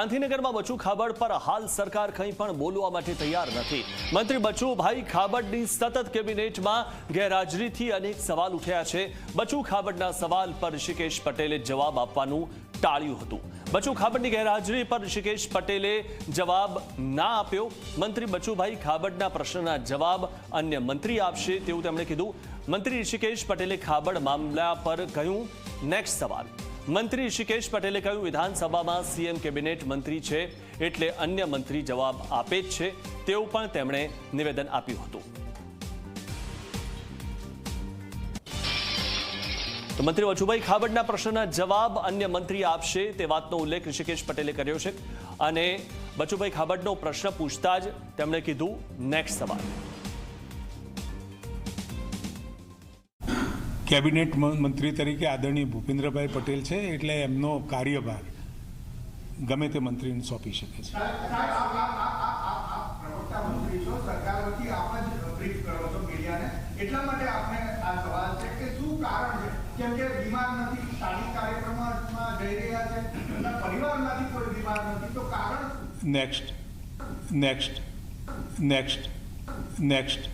ગાંધીનગરમાં બચુ ખાબડ પર હાલ સરકાર કંઈ પણ બોલવા માટે તૈયાર નથી. મંત્રી બચુભાઈ ખાબડની સતત કેબિનેટમાં ગેરહાજરીથી અનેક સવાલ ઉઠ્યા છે. બચુ ખાબડના સવાલ પર ઋષિકેશ પટેલે જવાબ આપવાનું ટાળ્યું હતું. બચુ ખાબડની ગેરહાજરી પર ઋષિકેશ પટેલે જવાબ ના આપ્યો. મંત્રી બચુભાઈ ખાબડના પ્રશ્નના જવાબ અન્ય મંત્રી આપશે તેવું તેમણે કીધું. મંત્રી ઋષિકેશ પટેલે ખાબડ મામલા પર કહ્યું નેક્સ્ટ સવાલ. મંત્રી ઋષિકેશ પટેલે કહ્યું, વિધાનસભામાં સીએમ કેબિનેટ મંત્રી છે એટલે અન્ય મંત્રી જવાબ આપે જ છે. તેવું પણ તેમણે નિવેદન આપ્યું હતું. તો મંત્રી વચુભાઈ ખાબડના પ્રશ્નના જવાબ અન્ય મંત્રી આપશે તે વાતનો ઉલ્લેખ ઋષિકેશ પટેલે કર્યો છે. અને બચુભાઈ ખાબડનો પ્રશ્ન પૂછતા જ તેમણે કીધું નેક્સ્ટ સવાલ. કેબિનેટ મંત્રી તરીકે આદરણીય ભૂપેન્દ્રભાઈ પટેલ છે એટલે એમનો કાર્યભાર ગમે તે મંત્રીને સોંપી શકે છે? Next next next next